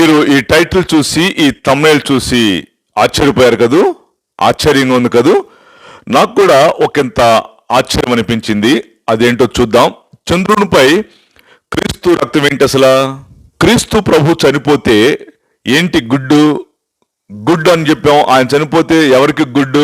మీరు ఈ టైటిల్ చూసి ఈ తమిళ చూసి ఆశ్చర్యపోయారు కదూ? ఆశ్చర్యంగా ఉంది కదూ? నాకు కూడా ఒకంత ఆశ్చర్యం అనిపించింది. అదేంటో చూద్దాం. చంద్రునిపై క్రీస్తు రక్తం ఏంటి అసలు? క్రీస్తు ప్రభు చనిపోతే ఏంటి గుడ్డు? గుడ్ అని చెప్పాం. ఆయన చనిపోతే ఎవరికి గుడ్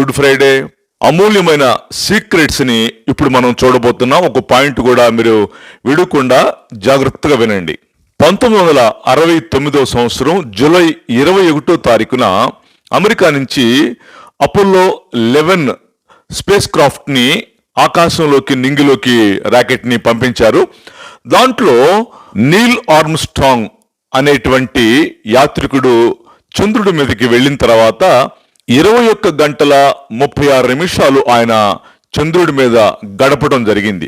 గుడ్ ఫ్రైడే. అమూల్యమైన సీక్రెట్స్ని ఇప్పుడు మనం చూడబోతున్నాం. ఒక పాయింట్ కూడా మీరు విడకుండా జాగ్రత్తగా వినండి. పంతొమ్మిది వందల అరవై తొమ్మిదవ సంవత్సరం జూలై ఇరవై ఒకటో తారీఖున అమెరికా నుంచి అపోలో లెవెన్ స్పేస్ క్రాఫ్ట్ని ఆకాశంలోకి నింగిలోకి ర్యాకెట్ని పంపించారు. దాంట్లో నీల్ ఆర్మ్స్ట్రాంగ్ అనేటువంటి యాత్రికుడు చంద్రుడి మీదకి వెళ్ళిన తర్వాత ఇరవై ఒక్క గంటల ముప్పై ఆరు నిమిషాలు ఆయన చంద్రుడి మీద గడపడం జరిగింది.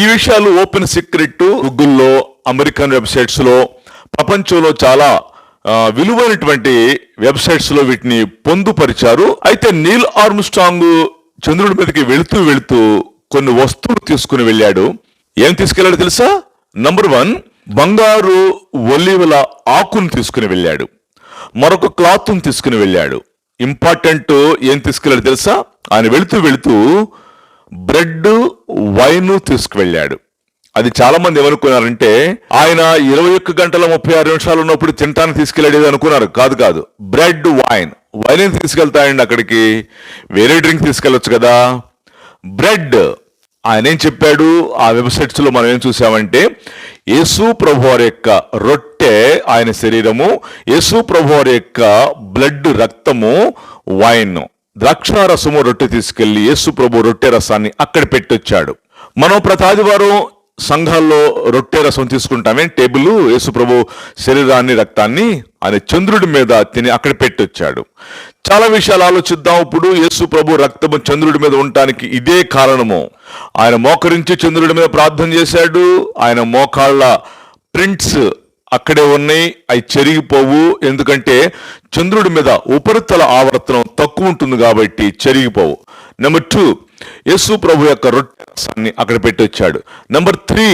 ఈ విషయాలు ఓపెన్ సీక్రెట్ గూగుల్లో అమెరికన్ వెబ్సైట్స్లో ప్రపంచంలో చాలా విలువైనటువంటి వెబ్సైట్స్లో వీటిని పొందుపరిచారు. అయితే నీల్ ఆర్మ్స్టాంగ్ చంద్రుడి మీదకి వెళుతూ వెళుతూ కొన్ని వస్తువులు తీసుకుని వెళ్ళాడు. ఏం తీసుకెళ్ళాడు తెలుసా? నంబర్ వన్ బంగారు ఒలివల ఆకును తీసుకుని వెళ్ళాడు. మరొక క్లాత్ తీసుకుని వెళ్ళాడు. ఇంపార్టెంట్ ఏం తీసుకెళ్ళాడు తెలుసా? ఆయన వెళుతూ వెళుతూ బ్రెడ్ వైన్ తీసుకువెళ్ళాడు. అది చాలా మంది ఏమనుకున్నారంటే ఆయన ఇరవై ఒక్క గంటల ముప్పై ఆరు నిమిషాలు ఉన్నప్పుడు తినటానికి తీసుకెళ్ళాడు అనుకున్నారు. కాదు కాదు. Bread wine. వైన్ తీసుకెళ్తాయండి అక్కడికి? వేరే డ్రింక్ తీసుకెళ్ళొచ్చు కదా. బ్రెడ్. ఆయన ఏం చెప్పాడు? ఆ వెబ్సైట్స్లో మనం ఏం చూసామంటే యేసు ప్రభు వారి యొక్క రొట్టె ఆయన శరీరము యేసు ప్రభు వారి యొక్క బ్లడ్ రక్తము వైన్. ద్రాక్షారసము రొట్టె తీసుకెళ్ళి యేసు ప్రభు రొట్టె రసాన్ని అక్కడ పెట్టొచ్చాడు. మనం ప్రతి ఆదివారం సంఘాల్లో రొట్టె రసం తీసుకుంటామే టేబుల్ యేసుప్రభు శరీరాన్ని రక్తాన్ని ఆయన చంద్రుడి మీద తిని అక్కడ పెట్టొచ్చాడు. చాలా విషయాలు ఆలోచిద్దాం. ఇప్పుడు యేసు ప్రభు రక్తము చంద్రుడి మీద ఉండటానికి ఇదే కారణము. ఆయన మోకరించి చంద్రుడి మీద ప్రార్థన చేశాడు. ఆయన మోకాళ్ళ ప్రింట్స్ అక్కడే ఉన్నాయి. అవి చెరిగిపోవు. ఎందుకంటే చంద్రుడి మీద ఉపరితల ఆవర్తనం తక్కువ ఉంటుంది కాబట్టి చెరిగిపోవు. నెంబర్ టూ యేసు ప్రభు యొక్క రొట్టె రసాన్ని అక్కడ పెట్టొచ్చాడు. నెంబర్ త్రీ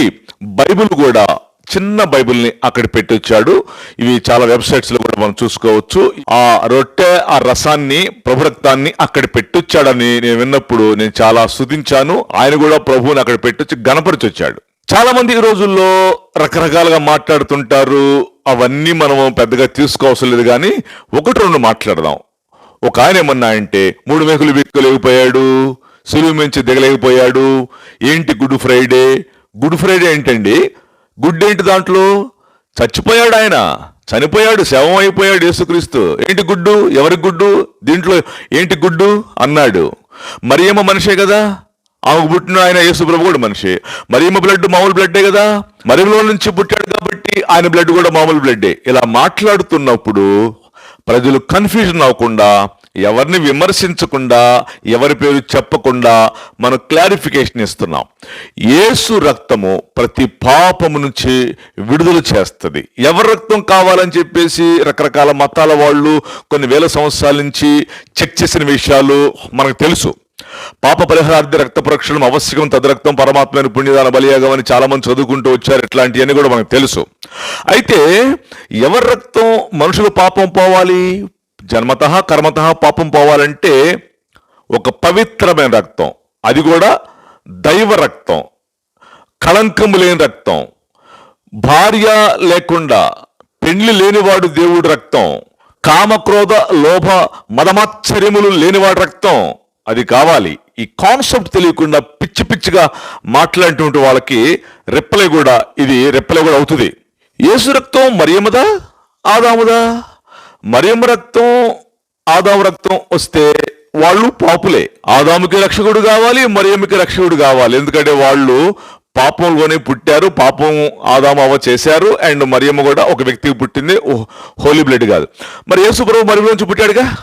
బైబిల్ కూడా చిన్న బైబిల్ని అక్కడ పెట్టొచ్చాడు. ఇవి చాలా వెబ్సైట్స్లో కూడా మనం చూసుకోవచ్చు. ఆ రొట్టె ఆ రసాన్ని ప్రభు రక్తాన్ని అక్కడ పెట్టొచ్చాడని నేను విన్నప్పుడు నేను చాలా శుతించాను ఆయన కూడా ప్రభువుని అక్కడ పెట్టొచ్చి గణపరిచి వచ్చాడు చాలా మంది ఈ రోజుల్లో రకరకాలుగా మాట్లాడుతుంటారు. అవన్నీ మనం పెద్దగా తీసుకోవసరం లేదు కానీ ఒకటి రెండు మాట్లాడదాం. ఒక ఆయన ఏమన్నా అంటే మూడు మేకులు బిక్కలేకపోయాడు. సులువు మించి దిగలేకపోయాడు. ఏంటి గుడ్ ఫ్రైడే? గుడ్ ఫ్రైడే ఏంటండి? గుడ్ ఏంటి దాంట్లో? చచ్చిపోయాడు ఆయన. చనిపోయాడు శవం అయిపోయాడు యేసుక్రీస్తు. ఏంటి గుడ్డు? ఎవరి గుడ్డు? దీంట్లో ఏంటి గుడ్డు? అన్నాడు. మరియమ్మ మనిషే కదా? ఆమెకు పుట్టిన ఆయన యేసు ప్రభు కూడా మనిషి. మరియమ్మ బ్లడ్ మామూలు బ్లడ్డే కదా? మరియంలో నుంచి పుట్టాడు కాబట్టి ఆయన బ్లడ్ కూడా మామూలు బ్లడ్డే. ఇలా మాట్లాడుతున్నప్పుడు ప్రజలు కన్ఫ్యూజన్ అవ్వకుండా ఎవరిని విమర్శించకుండా ఎవరి పేరు చెప్పకుండా మనం క్లారిఫికేషన్ ఇస్తున్నాం. యేసు రక్తము ప్రతి పాపము నుంచి విడుదల చేస్తుంది. ఎవరి రక్తం కావాలని చెప్పేసి రకరకాల మతాల వాళ్ళు కొన్ని వేల సంవత్సరాల నుంచి చెక్ చేసిన విషయాలు మనకు తెలుసు. పాప పరిహారార్థి రక్త ప్రక్షణం అవశ్యకం తదరక్తం పరమాత్మైన పుణ్యదాన బలియాగం అని చాలామంది చదువుకుంటూ వచ్చారు. ఇట్లాంటివన్నీ కూడా మనకు తెలుసు. అయితే ఎవరి రక్తం మనుషులు పాపం పోవాలి? జన్మత కర్మత పాపం పోవాలంటే ఒక పవిత్రమైన రక్తం. అది కూడా దైవ రక్తం. కళంకము లేని రక్తం. భార్య లేకుండా పెండ్లి లేనివాడు దేవుడి రక్తం. కామక్రోధ లోభ మదమాశ్చర్యములు లేనివాడు రక్తం. అది కావాలి. ఈ కాన్సెప్ట్ తెలియకుండా పిచ్చి పిచ్చిగా మాట్లాడేటువంటి వాళ్ళకి రెప్పలే కూడా ఇది రెప్పలే కూడా అవుతుంది. యేసు రక్తం మరియమ్మదా ఆదాముదా? మరియమ్మ రక్తం ఆదాము రక్తం వస్తే వాళ్ళు పాపులే. ఆదాముకి రక్షకుడు కావాలి మరియమ్మకి రక్షకుడు కావాలి. ఎందుకంటే వాళ్ళు పాపంలోనే పుట్టారు పాపం ఆదామావ చేశారు అండ్ మరియమ్మ కూడా ఒక వ్యక్తికి పుట్టింది హోలీ బ్లడ్ కాదు. మరి యేసు మరి నుంచి పుట్టాడుగా?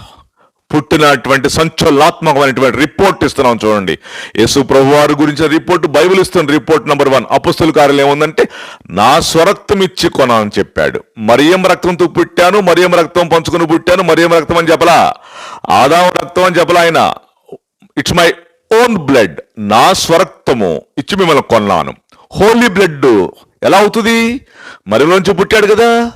పుట్టినటువంటి సంచలాత్మకమైనటువంటి రిపోర్ట్ ఇస్తున్నాం చూడండి. యేసు ప్రభు వారి గురించి రిపోర్ట్ బైబిల్ ఇస్తున్న రిపోర్ట్ నెంబర్ వన్. అపస్తుల కార్యాలు ఏముందంటే నా స్వరక్తం ఇచ్చి కొన అని చెప్పాడు. మరియం రక్తంతో పుట్టాను మరియం రక్తం పంచుకుని పుట్టాను మరియం రక్తం అని చెప్పలా? ఆదాం రక్తం అని చెప్పలా ఆయన? ఇట్స్ మై ఓన్ బ్లడ్ నా స్వరక్తము ఇచ్చి మిమ్మల్ని కొన్నాను. హోలీ బ్లడ్ ఎలా అవుతుంది? మరిలోంచి పుట్టాడు కదా?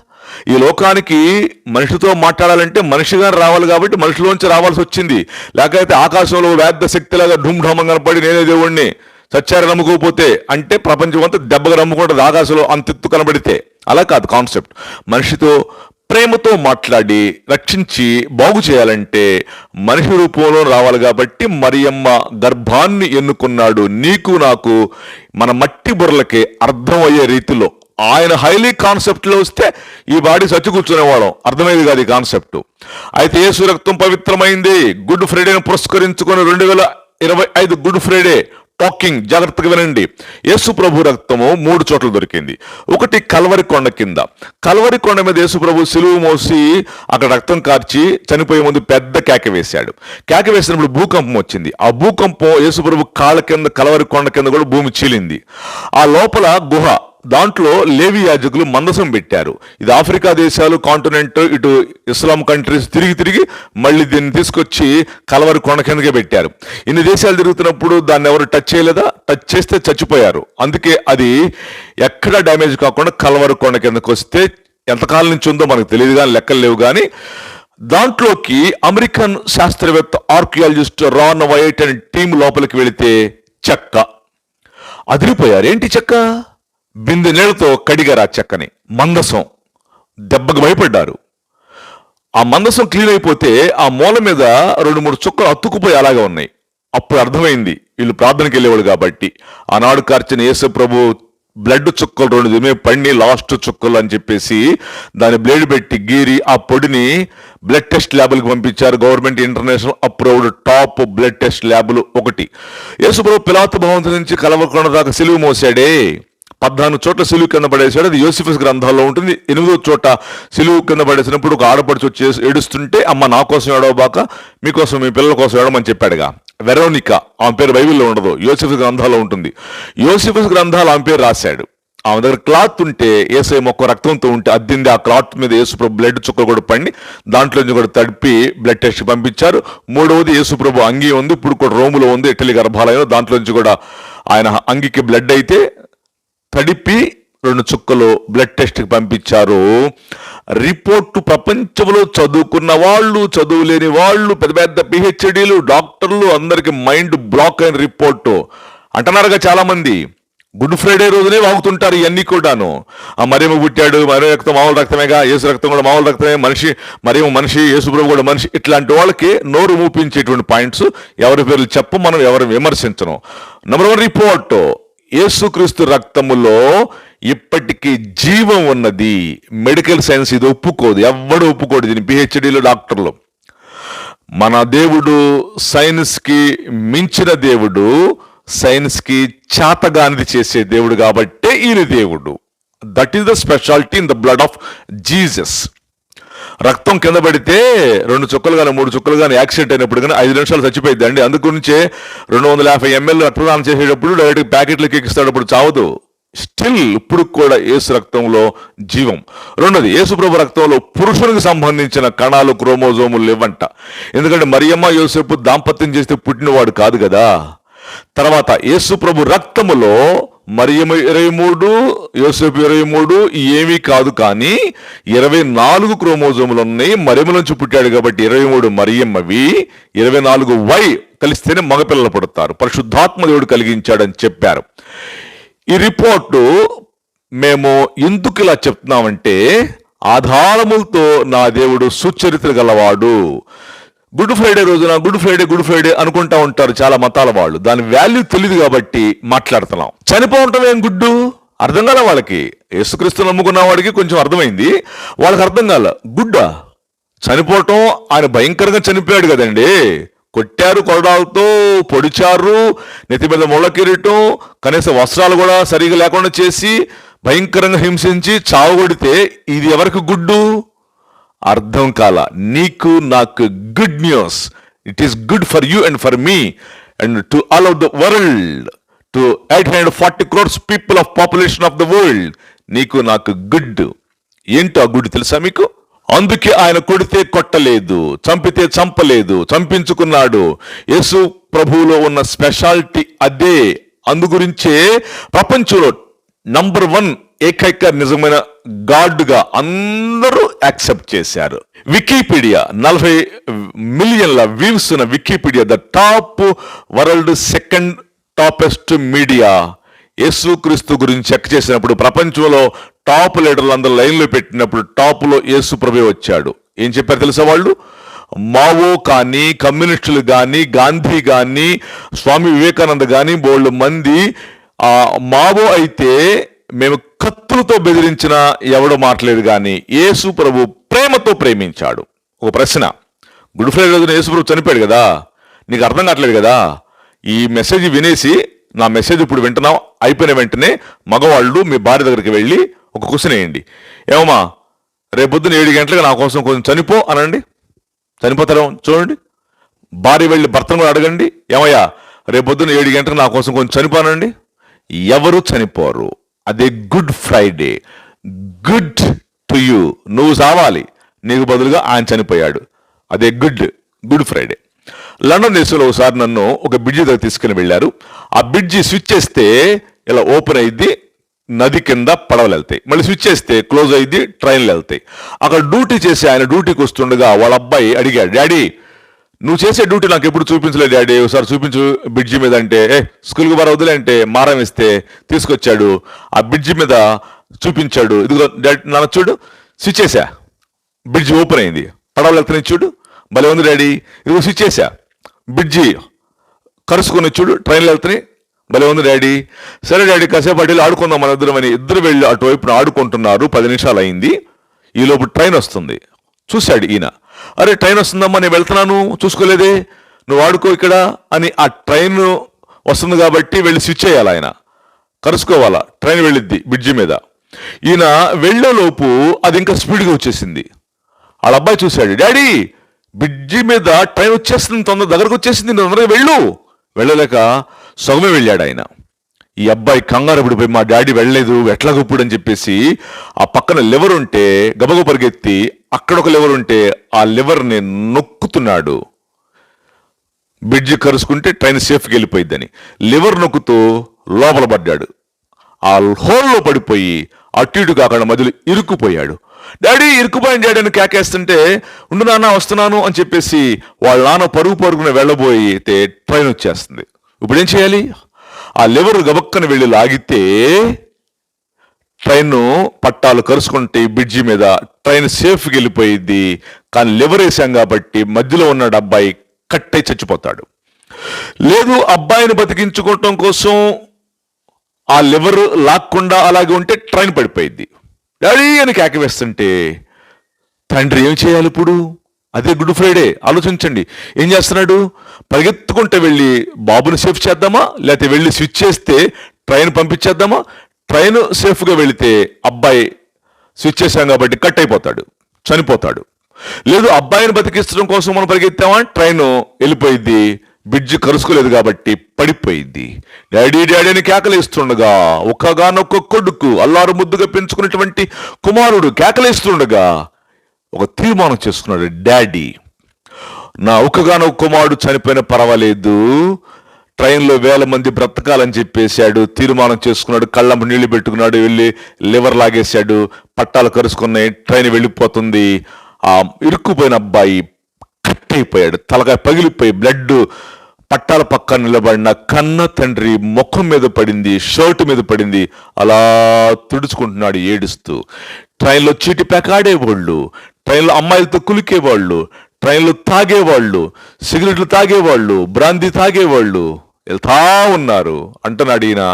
ఈ లోకానికి మనిషితో మాట్లాడాలంటే మనిషిగా రావాలి కాబట్టి మనిషిలోంచి రావాల్సి వచ్చింది. లేకపోతే ఆకాశంలో వేద్ద శక్తిలాగా ఢుమ్ కనపడి నేనే దేవుణ్ణి సచ్చారు నమ్ముకోకపోతే అంటే ప్రపంచం అంతా దెబ్బగా నమ్ముకుంటుంది ఆకాశంలో అంతెత్తు కనబడితే. అలా కాదు కాన్సెప్ట్. మనిషితో ప్రేమతో మాట్లాడి రక్షించి బాగు చేయాలంటే మనిషి రూపంలో రావాలి కాబట్టి మరియమ్మ గర్భాన్ని ఎన్నుకున్నాడు నీకు నాకు మన మట్టి బుర్రలకి అర్థమయ్యే రీతిలో. ఆయన హైలీ కాన్సెప్ట్లో వస్తే ఈ బాడీ చచ్చి కూర్చునేవాళ్ళం అర్థమైంది కాదు ఈ కాన్సెప్ట్. అయితే యేసు రక్తం పవిత్రమైంది. గుడ్ ఫ్రైడేను పురస్కరించుకొని రెండు వేల ఇరవై ఐదు గుడ్ ఫ్రైడే టాకింగ్ జాగ్రత్తగా వినండి. యేసు ప్రభు రక్తము మూడు చోట్ల దొరికింది. ఒకటి కల్వరి కొండ కింద. కల్వరి కొండ మీద యేసు ప్రభు సిలువు మోసి అక్కడ రక్తం కార్చి చనిపోయే ముందు పెద్ద కేక వేశాడు. కేక వేసినప్పుడు భూకంపం వచ్చింది. ఆ భూకంపం యేసు ప్రభు కాళ్ళ కింద కలవరి కొండ కింద కూడా భూమి చీలింది. ఆ లోపల గుహ దాంట్లో లేవి యాజకులు మందసం పెట్టారు. ఇది ఆఫ్రికా దేశాలు కాంటినెంట్ ఇటు ఇస్లాం కంట్రీస్ తిరిగి తిరిగి మళ్ళీ దీన్ని తీసుకొచ్చి కలవరి కొండ కిందకే పెట్టారు. ఇన్ని దేశాలు తిరుగుతున్నప్పుడు దాన్ని ఎవరు టచ్ చేయలేదా? టచ్ చేస్తే చచ్చిపోయారు. అందుకే అది ఎక్కడ డ్యామేజ్ కాకుండా కలవరి కొండ కిందకు వస్తే ఎంతకాలం నుంచి ఉందో మనకు తెలియదు కానీ లెక్కలు లేవు కానీ దాంట్లోకి అమెరికన్ శాస్త్రవేత్త ఆర్కియాలజిస్ట్ రాన్ వైట్ అనే టీం లోపలికి వెళితే చెక్క. అదిరిపోయారు. ఏంటి చెక్క? బిందె నీళ్ళతో కడిగారు ఆ చెక్కని. మందసం. దెబ్బకు భయపడ్డారు. ఆ మందసం క్లీన్ అయిపోతే ఆ మూల మీద రెండు మూడు చుక్కలు అతుక్కుపోయి అలాగే ఉన్నాయి. అప్పుడు అర్థమైంది వీళ్ళు ప్రార్థనకి వెళ్ళేవాళ్ళు కాబట్టి. ఆనాడు కార్చిన యేసు ప్రభు బ్లడ్ చుక్కలు రెండు దిమే పండి లాస్ట్ చుక్కలు అని చెప్పేసి దాని బ్లేడ్ పెట్టి గీరి ఆ పొడిని బ్లడ్ టెస్ట్ ల్యాబ్లకు పంపించారు. Government international approved top blood test ల్యాబులు ఒకటి. యేసుప్రభు పిలాత పిలాతు భవంతి నుంచి కలవకొండ దాకా సిలువు మోసాడే. పద్నాలుగు చోట్ల సిలువు కింద పడేశాడు. అది యోసిఫస్ గ్రంథాల్లో ఉంటుంది. ఎనిమిదో చోట సిలువు కింద పడేసినప్పుడు ఒక ఆడపడుచు వచ్చి ఏడుస్తుంటే అమ్మ నా కోసం ఏడవబాక మీకోసం మీ పిల్లల కోసం ఏడమని చెప్పాడుగా. వెరోనిక ఆమె పేరు బైబిల్లో ఉండదు. యోసిఫస్ గ్రంథాల్లో ఉంటుంది. యోసిఫస్ గ్రంథాలు ఆమె పేరు రాశాడు. ఆమె దగ్గర క్లాత్ ఉంటే ఏసై మొక్క రక్తంతో ఉంటే అద్దింది ఆ క్లాత్ మీద యేసుప్రభు బ్లడ్ చుక్క కూడా పండి దాంట్లో నుంచి కూడా తడిపి బ్లడ్ టెస్ట్ పంపించారు. మూడవది యేసుప్రభు అంగి ఉంది. ఇప్పుడు కూడా రోములో ఉంది. ఇటలీ గర్భాలయం దాంట్లో నుంచి కూడా ఆయన అంగికి బ్లడ్ అయితే తడిపి రెండు చుక్కలు బ్లడ్ టెస్ట్కి పంపించారు. రిపోర్టు ప్రపంచంలో చదువుకున్న వాళ్ళు చదువులేని వాళ్ళు పెద్ద పెద్ద పిహెచ్డీలు డాక్టర్లు అందరికి మైండ్ బ్లాక్ అయిన రిపోర్టు. అంటున్నారుగా చాలామంది. గుడ్ ఫ్రైడే రోజునే వాగుతుంటారు ఇవన్నీ కూడాను. ఆ మరేమో పుట్టాడు మరే రక్తం మామూలు రక్తమేగా యేసు రక్తం కూడా మామూలు రక్తమే మనిషి మరేమో మనిషి యేసుప్రభు కూడా మనిషి ఇట్లాంటి వాళ్ళకి నోరు మూపించేటువంటి పాయింట్స్ ఎవరి పేర్లు చెప్ప మనం ఎవరు విమర్శించను. నెంబర్ వన్ రిపోర్ట్ యేసుక్రీస్తు రక్తములో ఇప్పటికీ జీవం ఉన్నది. మెడికల్ సైన్స్ ఇది ఒప్పుకోదు. ఎవ్వడు ఒప్పుకోడు దీని పిహెచ్డీలు డాక్టర్లు. మన దేవుడు సైన్స్కి మించిన దేవుడు సైన్స్కి చేతగానిది చేసే దేవుడు కాబట్టే ఈయన దేవుడు. That is the speciality in the blood of Jesus రక్తం కింద పడితే రెండు చుక్కలు కానీ మూడు చుక్కలు కానీ యాక్సిడెంట్ అయినప్పుడు కానీ ఐదు నిమిషాలు చచ్చిపోయింది అండి. అందుగురించే రెండు వందల యాభై ఎంఎల్ రక్తదానం చేసేటప్పుడు డైరెక్ట్ ప్యాకెట్లకి ఎక్కిస్తాడప్పుడు చావదు. స్టిల్ ఇప్పుడు కూడా ఏసు రక్తంలో జీవం. రెండోది ఏసుప్రభు రక్తంలో పురుషునికి సంబంధించిన కణాలు క్రోమోజోములు లేవంట. ఎందుకంటే మరియమ్మ యోసేపు దాంపత్యం చేస్తే పుట్టినవాడు కాదు కదా. తర్వాత యేసుప్రభు రక్తములో మరియమ్మ ఇరవై మూడు యోసేపు ఇరవై మూడు ఏమీ కాదు కానీ ఇరవై నాలుగు క్రోమోజోములు ఉన్నాయి మరియమ్మ నుంచి పుట్టాడు కాబట్టి ఇరవై మూడు మరియమ్మవి ఇరవై నాలుగు వై కలిస్తేనే మగపిల్లలు పుడతారు. పరిశుద్ధాత్మ దేవుడు కలిగించాడని చెప్పారు. ఈ రిపోర్టు మేము ఎందుకు ఇలా చెప్తున్నామంటే ఆధారములతో నా దేవుడు సుచరిత్ర గలవాడు. గుడ్ ఫ్రైడే రోజున గుడ్ ఫ్రైడే గుడ్ ఫ్రైడే అనుకుంటా ఉంటారు చాలా మతాల వాళ్ళు. దాని వాల్యూ తెలియదు కాబట్టి మాట్లాడుతున్నాం. చనిపోవటం ఏం గుడ్డు? అర్థం కాల వాళ్ళకి? యేసుక్రీస్తు నమ్ముకున్న వాడికి కొంచెం అర్థమైంది. వాళ్ళకి అర్థం కాల. గుడ్డా? చనిపోవటం ఆయన భయంకరంగా చనిపోయాడు కదండి. కొట్టారు కొరడాలతో పొడిచారు నెత్తి మీద ముళ్ళ కిరీటం కనీసం వస్త్రాలు కూడా సరిగా లేకుండా చేసి భయంకరంగా హింసించి చావగొడితే ఇది ఎవరికి గుడ్డు? అర్థం కాల. నీకు నాకు good news it is good for you and for me and to all of the world to eight hundred forty crores people of population of the world నీకు నాకు గుడ్ ఏంటో ఆ గుడ్ తెలుసా మీకు? అందుకే ఆయన కొడితే కొట్టలేదు చంపితే చంపలేదు చంపించుకున్నాడు. యేసు ప్రభువులో ఉన్న స్పెషాలిటీ అదే. అందు గురించే ప్రపంచంలో నంబర్ వన్ ఏకైక నిజమైన గాడ్గా అందరూ యాక్సెప్ట్ చేశారు. వికీపీడియా నలభై మిలియన్ల వ్యూస్ ఉన్న Wikipedia the top world second topest media. యేసుక్రీస్తు గురించి చెక్ చేసినప్పుడు ప్రపంచంలో టాప్ లీడర్లు అందరూ లైన్లో పెట్టినప్పుడు టాప్లో యేసు ప్రభే వచ్చాడు. ఏం చెప్పారు తెలుసా వాళ్ళు? మావో కానీ కమ్యూనిస్టులు కానీ గాంధీ కానీ స్వామి వివేకానంద కానీ బోళ్ళు మంది ఆ మావో అయితే మేము కత్తులతో బెదిరించిన ఎవడో మాట్లాడు కానీ యేసు ప్రభు ప్రేమతో ప్రేమించాడు. ఒక ప్రశ్న. గుడ్ ఫ్రైడే రోజున యేసు ప్రభు చనిపోయాడు కదా? నీకు అర్థం కావట్లేదు కదా? ఈ మెసేజ్ వినేసి నా మెసేజ్ ఇప్పుడు వింటున్నాం. అయిపోయిన వెంటనే మగవాళ్ళు మీ భార్య దగ్గరికి వెళ్ళి ఒక క్వశ్చన్ వేయండి. ఏమమ్మా రేపొద్దున ఏడు గంటలకు నా కోసం కొంచెం చనిపో అనండి. చనిపోతారేమో చూడండి. భార్య వెళ్ళి భర్తను కూడా అడగండి. ఏమయ్యా రేపొద్దున ఏడు గంటలకు నా కోసం కొంచెం చనిపోనండి ఎవరు చనిపోరు. అదే good Friday. Good to you. నువ్వు సావాలి నీకు బదులుగా ఆయన చనిపోయాడు. అదే గుడ్ గుడ్ ఫ్రైడే. లండన్ దేశంలో ఒకసారి నన్ను ఒక బ్రిడ్జి దగ్గర తీసుకుని వెళ్ళారు. ఆ బ్రిడ్జి స్విచ్ చేస్తే ఇలా ఓపెన్ అయింది నది కింద పడవలు వెళ్తాయి. మళ్ళీ స్విచ్ చేస్తే క్లోజ్ అయింది ట్రైన్లు వెళ్తాయి. అక్కడ డ్యూటీ చేసి ఆయన డ్యూటీకి వస్తుండగా వాళ్ళ అబ్బాయి అడిగాడు డాడీ నువ్వు చేసే డ్యూటీ నాకు ఎప్పుడు చూపించలేదు డాడీ. ఒకసారి చూపించు బ్రిడ్జి మీద అంటే ఏ స్కూల్కి బాగా వదిలే అంటే మారం ఇస్తే తీసుకొచ్చాడు. ఆ బ్రిడ్జి మీద చూపించాడు. ఇదిగో డాడీ నాన్న చూడు స్విచ్ చేసా బ్రిడ్జి ఓపెన్ అయింది. పడవలు వెళ్తున్నాయి చూడు. భలే ఉంది డాడీ. ఇదిగో స్విచ్ చేసా బ్రిడ్జి కరుసుకొని చూడు ట్రైన్లు వెళ్తున్నాయి. భలే ఉంది డాడీ. సరే డాడీ కాసేపు అటు వెళ్ళి ఆడుకుందాం మన ఇద్దరం అని ఇద్దరు వెళ్ళి అటువైపున ఆడుకుంటున్నారు. పది నిమిషాలు అయింది. ఈ ట్రైన్ వస్తుంది. చూశాడు ఈయన. అరే ట్రైన్ వస్తుందమ్మా నేను వెళ్తున్నాను చూసుకోలేదే నువ్వు ఆడుకో ఇక్కడ అని ఆ ట్రైన్ వస్తుంది కాబట్టి వెళ్ళి స్విచ్ చేయాలి ఆయన. కరుసుకోవాలా? ట్రైన్ వెళ్ళిద్ది బ్రిడ్జి మీద. ఈయన వెళ్ళేలోపు అది ఇంకా స్పీడ్గా వచ్చేసింది. వాళ్ళ అబ్బాయి చూశాడు డాడీ బ్రిడ్జి మీద ట్రైన్ వచ్చేస్తుంది తొందర దగ్గరకు వచ్చేసింది తొందరగా వెళ్ళు. వెళ్ళలేక సగమే వెళ్ళాడు ఆయన. ఈ అబ్బాయి కంగారు పడిపోయి మా డాడీ వెళ్ళలేదు ఎట్లాగొప్పుడు అని చెప్పేసి ఆ పక్కన లివర్ ఉంటే గబగ పరిగెత్తి అక్కడ ఒక లివర్ ఉంటే ఆ లివర్ని నొక్కుతున్నాడు. బ్రిడ్జ్ కరుసుకుంటే ట్రైన్ సేఫ్కి వెళ్ళిపోయిద్దని. లివర్ నొక్కుతూ లోపల పడ్డాడు. ఆ హోల్లో పడిపోయి అటు ఇటు కాకుండా మధ్యలో ఇరుక్కుపోయాడు. డాడీ ఇరుక్కుపోయిన డాడీ అని కేకేస్తుంటే ఉండు నాన్న వస్తున్నాను అని చెప్పేసి వాళ్ళ నాన్న పరుగు పరుగున వెళ్ళబోయితే ట్రైన్ వచ్చేస్తుంది. ఇప్పుడు ఏం చేయాలి? ఆ లివర్ గబక్కన వెళ్ళి లాగితే ట్రైన్ పట్టాలు కరుసుకుంటే బ్రిడ్జి మీద ట్రైన్ సేఫ్కి వెళ్ళిపోయింది కానీ లివర్ వేసాం కాబట్టి మధ్యలో ఉన్న అబ్బాయి కట్టే చచ్చిపోతాడు. లేదు అబ్బాయిని బతికించుకోవటం కోసం ఆ లివర్ లాక్కుండా అలాగే ఉంటే ట్రైన్ పడిపోయింది డాడీ అని కేక వేస్తుంటే తండ్రి ఏం చేయాలి ఇప్పుడు? అదే గుడ్ ఫ్రైడే ఆలోచించండి. ఏం చేస్తున్నాడు? పరిగెత్తుకుంటే వెళ్ళి బాబుని సేఫ్ చేద్దామా? లేకపోతే వెళ్ళి స్విచ్ చేస్తే ట్రైన్ పంపించేద్దామా? ట్రైన్ సేఫ్గా వెళితే అబ్బాయి స్విచ్ చేశాం కాబట్టి కట్ అయిపోతాడు చనిపోతాడు. లేదు అబ్బాయిని బతికించడం కోసం మనం పరిగెత్తామా? ట్రైన్ వెళ్ళిపోయింది బ్రిడ్జ్ కరుసుకోలేదు కాబట్టి పడిపోయింది. డాడీ డాడీ అని కేకలేస్తుండగా ఒక్కగానొక్క కొడుకు అల్లారు ముద్దుగా పెంచుకున్నటువంటి కుమారుడు కేకలేస్తుండగా ఒక తీర్మానం చేసుకున్నాడు డాడీ నా ఒక్కగానో కుమారుడు చనిపోయినా పర్వాలేదు. ట్రైన్లో వేల మంది బ్రతకాలని చెప్పేశాడు తీర్మానం చేసుకున్నాడు కళ్ళంపు నీళ్ళు పెట్టుకున్నాడు వెళ్ళి లివర్ లాగేశాడు పట్టాలు కరుసుకున్నాయి ట్రైన్ వెళ్ళిపోతుంది. ఆ ఇరుక్కుపోయిన అబ్బాయి కట్ అయిపోయాడు తలకాయ పగిలిపోయి బ్లడ్ పట్టాల పక్కన నిలబడిన కన్న తండ్రి ముఖం మీద పడింది షర్ట్ మీద పడింది అలా తుడుచుకుంటున్నాడు ఏడుస్తూ. ట్రైన్లో చీటి పెకాడేవాళ్ళు ట్రైన్లో అమ్మాయిలతో కులికేవాళ్ళు ట్రైన్లో తాగేవాళ్ళు సిగరెట్లు తాగేవాళ్ళు బ్రాంతి తాగేవాళ్ళు వెళ్తా ఉన్నారు. అంటున్నాడు ఈయన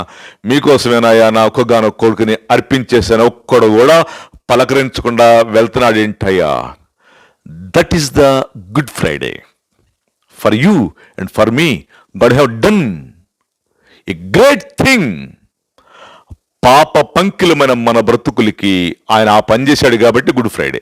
మీకోసమేనాయా నా ఒక్కగానో కోరికని అర్పించేసాను ఒక్కడు కూడా పలకరించకుండా వెళ్తున్నాడు ఏంటయ్యా that is the good Friday for you and for me god have done a great thing పాప పంకిలమైన మన బ్రతుకులకి ఆయన ఆ పని చేశాడు కాబట్టి గుడ్ ఫ్రైడే